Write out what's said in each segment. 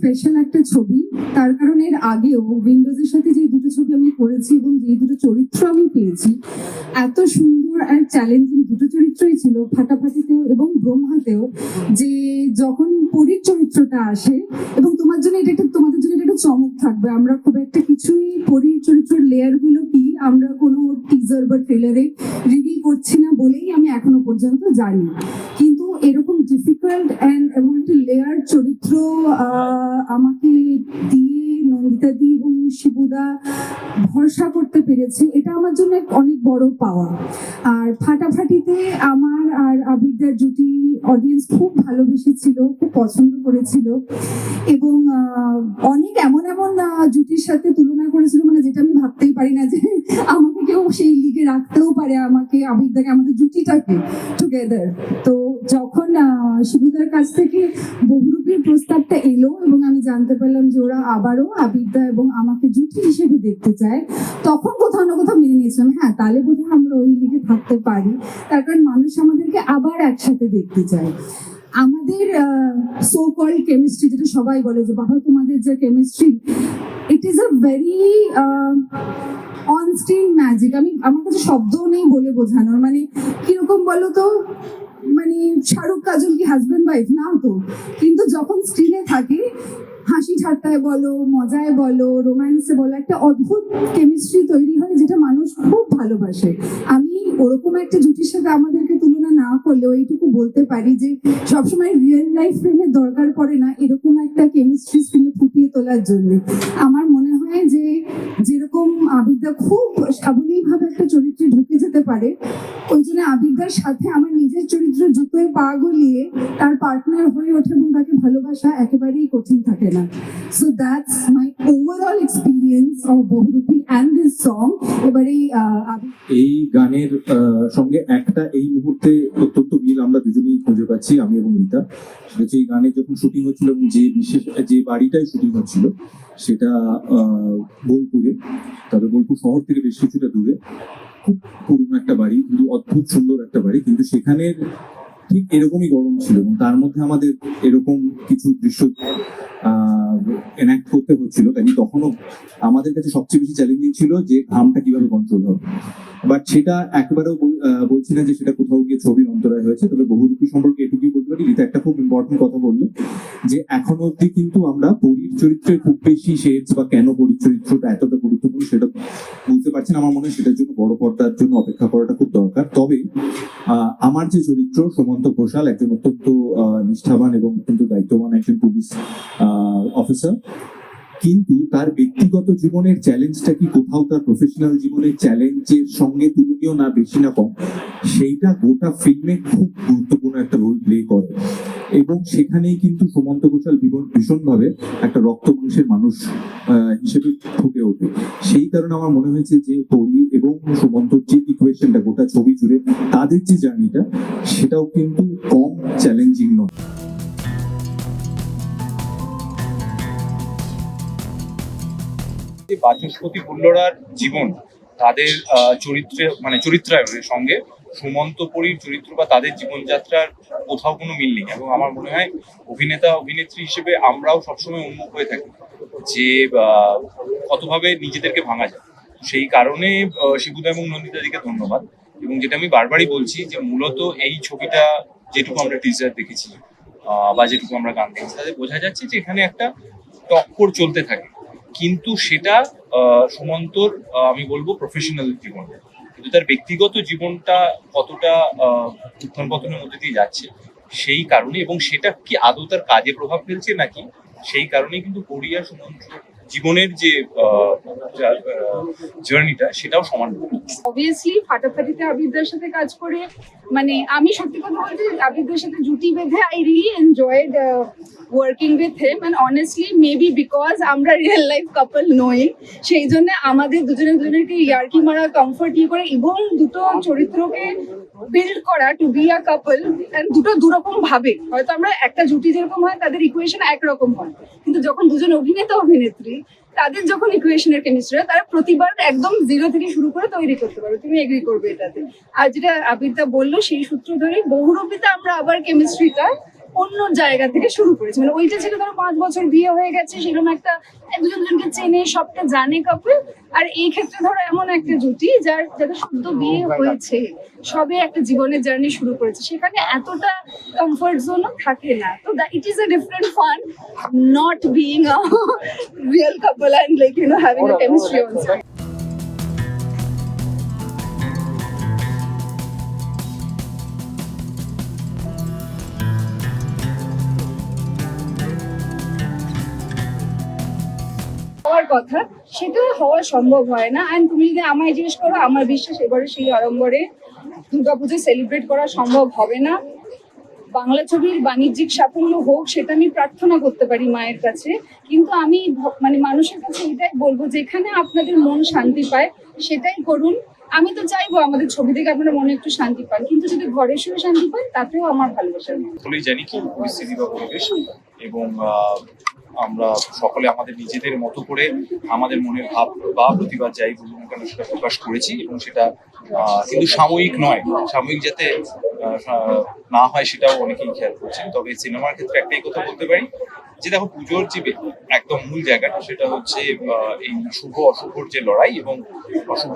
Special একটা ছবি। তার কারণ এর আগেও উইন্ডোজের সাথে যে দুটো ছবি আমি করেছি এবং যে দুটো চরিত্র আমি পেয়েছি, এত সুন্দর আর চ্যালেঞ্জিং দুটো চরিত্রই ছিল, ফাটাফাটিতেও এবং ব্রহ্মাতেও, যে যখন পরীর চরিত্রটা আসে এবং তোমার জন্য এটা একটা, তোমাদের জন্য এটা একটা চমক থাকবে। আমরা খুব একটা কিছুই পরীর চরিত্রের লেয়ারগুলো কি, আমরা কোনো টিজার বা ট্রেলারে রিভিল করছি না বলেই আমি এখনও পর্যন্ত জানি কিন্তু এরকম ডিফিকাল্ট অ্যান্ড এবং একটা লেয়ার চরিত্র আমাকে দিয়ে, নন্দিতা দি এবং শিবুদা ভরসা করতে পেরেছে, এটা আমার জন্য অনেক বড় পাওয়া আর ফাটাফাটিতে আমার আর আবিরদার জুটি অডিয়েন্স খুব ভালোবেসেছিল, খুব পছন্দ করেছিল এবং অনেক এমন এমন জুটির সাথে তুলনা করেছিল মানে যেটা আমি ভাবতেই পারি না যে আমাকে কেউ সেই লিগে রাখতেও পারে, আমাকে, আবিরদাকে আমাদের জুটিটাকে টুগেদার তো যখন আহ, শিবুদার কাছ থেকে বহুরূপীর প্রস্তাবটা এলো এবং আমি জানতে পারলাম যে ওরা আবারও আবিরদা এবং আমাকে জুটি হিসেবে দেখতে চায়। তখন কোথাও না কোথাও মেনে নিয়েছিলাম হ্যাঁ তাহলে বোধহয় আমরা ওই লিগে থাকতে পারি। তার কারণ মানুষ আমাদেরকে আবার একসাথে দেখতে চায়। আমাদের সো কল কেমিস্ট্রি যেটা সবাই বলে যে বাবা তোমাদের যে chemistry it is a very on screen magic আমি, আমার কাছে শব্দও নেই বলে বোঝানোর। মানে কীরকম বলো তো? মানে শাহরুখ কাজল কি হাজব্যান্ড ওয়াইফ না তো। কিন্তু যখন স্ক্রিনে থাকে, হাসি ঠাট্টায় বলো, মজায় বলো রোম্যান্সে বলো, একটা অদ্ভুত কেমিস্ট্রি তৈরি হয় যেটা মানুষ খুব ভালোবাসে। আমি ওরকম একটা জুটির সাথে আমাদেরকে তুলনা না করলেও এইটুকু বলতে পারি যে, সবসময় রিয়েল লাইফ ফ্রেমের দরকার পড়ে না এরকম একটা কেমিস্ট্রি স্ক্রিনে ফুটিয়ে তোলার জন্য। আমার মনে হয় যে আবিদ্যা খুব সাবলীলভাবে একটা চরিত্রে ঢুকে যেতে পারে, ওই জন্য আবিদ্যার সাথে আমার নিজের চরিত্র জুতোয় পা গলিয়ে তার পার্টনার হয়ে ওঠে এবং তাকে ভালোবাসা একেবারেই কঠিন থাকে না। So that's my overall experience of Bahurupi and this song এবারে এই গানের সঙ্গে একটা এই মুহূর্তে অত্যন্ত মিল আমরা দুজনেই খুঁজে পাচ্ছি, আমি এবং রীতা। সেটা এই গানের যখন শুটিং হচ্ছিল এবং যে বিশেষ, যে বাড়িটায় শুটিং হচ্ছিল, সেটা বোলপুরে, তবে বোলপুর শহর থেকে বেশ কিছুটা দূরে। খুব পুরনো একটা বাড়ি কিন্তু অদ্ভুত সুন্দর একটা বাড়ি। কিন্তু সেখানের ঠিক এরকমই গরম ছিল এবং তার মধ্যে আমাদের এরকম কিছু দৃশ্য এনাক্ট করতে হচ্ছিল। তাই তখনও আমাদের কাছে সবচেয়ে বেশি চ্যালেঞ্জিং ছিল যে ঘামটা কীভাবে কন্ট্রোল হবে। বাট সেটা একবারেও বলছি না যে সেটা কোথাও গিয়ে ছবির অন্তরায় হয়েছে, তবে বহুরূপী সম্পর্কে এটুকুই বলতে পারি। রীতা একটা খুব ইম্পর্টেন্ট কথা বলল যে এখনও অব্দি কিন্তু আমরা পরীর চরিত্রের খুব বেশি শেডস বা কেন পরীর চরিত্রটা এতটা গুরুত্বপূর্ণ সেটা বুঝতে পারছি না। আমার মনে হয় সেটার জন্য বড় পর্দার জন্য অপেক্ষা করাটা খুব দরকার। তবে আমার যে চরিত্র সুমন্ত ঘোষাল একজন অত্যন্ত নিষ্ঠাবান এবং অত্যন্ত দায়িত্ববান একজন পুলিশ অফিসার কিন্তু তার ব্যক্তিগত জীবনের চ্যালেঞ্জটা কি কোথাও তার প্রফেশনাল জীবনের চ্যালেঞ্জের সঙ্গে তুলনীয় না বেশি না কম? সেইটা গোটা ফিল্মে খুব গুরুত্বপূর্ণ একটা রোল প্লে করে। এবং সেখানেই কিন্তু সুমন্ত ঘোষাল ভীষণ- ভীষণভাবে একটা রক্ত মাংসের মানুষ হিসেবে ফুটে ওঠে। সেই কারণে আমার মনে হয়েছে যে পরি এবং সুমন্তর যে ইকুয়েশনটা গোটা ছবি জুড়ে তাদের যে জার্নিটা সেটাও কিন্তু কম চ্যালেঞ্জিং নয়। যে বাচস্পতি বুল্লরার জীবন, তাদের চরিত্রে মানে চরিত্রায়নের সঙ্গে সুমন্ত পরীর চরিত্র বা তাদের জীবনযাত্রার কোথাও কোনো মিল নেই। এবং আমার মনে হয় অভিনেতা, অভিনেত্রী হিসেবে আমরাও সবসময় উন্মুখ হয়ে থাকি যে কতভাবে নিজেদেরকে ভাঙা যায়। সেই কারণে শিবুদা এবং নন্দিতাদিকে ধন্যবাদ। এবং যেটা আমি বারবারই বলছি যে, মূলত এই ছবিটা যেটুকু আমরা টিজার দেখেছি বা যেটুকু আমরা গান দেখেছি, তাতে বোঝা যাচ্ছে যে এখানে একটা টক্কর চলতে থাকে। কিন্তু সেটা সুমন্তর আমি বলব প্রফেশনাল জীবন। কিন্তু তার ব্যক্তিগত জীবনটা কতটা উত্থান পতনের মধ্যে দিয়ে যাচ্ছে সেই কারণে এবং সেটা কি আদৌ তার কাজে প্রভাব ফেলছে নাকি সেই কারণে কিন্তু কোরিয়া সুমন্ত জীবনের যে জার্নিটা সেটাও সমান অবভিয়াসলি ফাটাফাটিতে আবিরদার সাথে কাজ করে মানে আমি সত্যি কথা বলতে আবিরদার সাথে জুটি বেঁধে I really enjoyed working with him and honestly maybe because আমরা রিয়েল লাইফ কাপল নই সেই জন্য আমাদের দুজনে দুজনেরকে ইয়ার্কি মারা কমফর্ট ইয়ে করে এবং দুটো চরিত্রকে বিল্ড করা টু বি আ কাপল দুটো দুরকম ভাবে। হয়তো আমরা একটা জুটি যেরকম হয়, তাদের ইকুয়েশন একরকম হয়। কিন্তু যখন দুজন অভিনেতা অভিনেত্রী তাদের যখন ইকুয়েশনের কেমিস্ট্রি হয়, তারা প্রতিবার একদম জিরো থেকে শুরু করে তৈরি করতে পারবে। তুমি এগ্রি করবে এটাতে। আর যেটা আবিদা বলল, সেই সূত্র ধরে বহুরূপিতা আমরা আবার কেমিস্ট্রিটা অন্য জায়গা থেকে শুরু করেছে। মানে ওইটা ছিল ধরো পাঁচ বছর বিয়ে হয়ে গেছে সেরকম একটা দুজন দুজনকে চেনে সবটা জানে কাপল আর এই ক্ষেত্রে ধরো এমন একটা জুটি যার যাদের শুদ্ধ বিয়ে হয়েছে সবে একটা জীবনের জার্নি শুরু করেছে। সেখানে এতটা কমফর্ট জোনও থাকে না। তো it is a different fun not being a real couple and like you know having a chemistry also হওয়ার কথা, সেটাও হওয়া সম্ভব হয় না। অ্যান্ড তুমি যদি আমায় জিজ্ঞেস করো, আমার বিশ্বাস এবারে সেই আড়ম্বরে দুর্গাপুজো সেলিব্রেট করা সম্ভব হবে না। বাংলা ছবির বাণিজ্যিক সাফল্য হোক, সেটা আমি প্রার্থনা করতে পারি মায়ের কাছে। কিন্তু আমি মানে মানুষের কাছে এটাই বলব, যেখানে আপনাদের মন শান্তি পায়, সেটাই করুন। আমি তো চাইব আমাদের ছবি থেকে আপনারা মনে একটু শান্তি পান। কিন্তু যদি ঘরে শুয়ে শান্তি পান, তাতেও আমার ভালোবাসা সকলেই জানি কি, পরিস্থিতি বা পরিবেশ এবং আমরা সকলে আমাদের নিজেদের মতো করে আমাদের মনের ভাব বা প্রতিবাদ যাই বলুন কেন সেটা প্রকাশ করেছি এবং সেটা কিন্তু সাময়িক নয়। সাময়িক যাতে না হয় সেটাও অনেকেই খেয়াল করছেন। তবে সিনেমার ক্ষেত্রে একটাই কথা বলতে পারি যে দেখো, পুজোর যে একদম মূল জায়গাটা সেটা হচ্ছে এই শুভ অশুভর যে লড়াই এবং অশুভ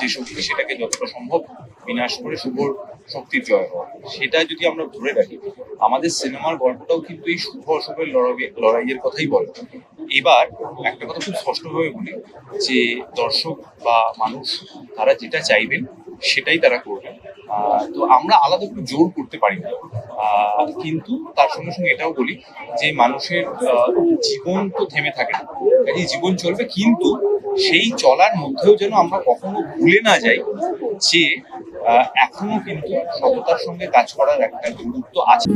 যে শক্তি সেটাকে যতটা সম্ভব বিনাশ করে শুভ শক্তির জয় হওয়া। সেটা যদি আমরা ধরে রাখি আমাদের সিনেমার গল্পটাও কিন্তু এই শুভ অশুভের লড়াই লড়াইয়ের কথাই বলে। এবার একটা কথা খুব স্পষ্টভাবে বলি যে দর্শক বা মানুষ তারা যেটা চাইবেন সেটাই তারা করবেন। তো আমরা আলাদা করে জোর করতে পারি না। কিন্তু তার সঙ্গে সঙ্গে এটাও বলি যে মানুষের জীবন তো থেমে থাকে না। কাজে জীবন চলবে, কিন্তু সেই চলার মধ্যেও যেন আমরা কখনো ভুলে না যাই যে এখনও কিন্তু সততার সঙ্গে কাজ করার একটা গুরুত্ব আছে।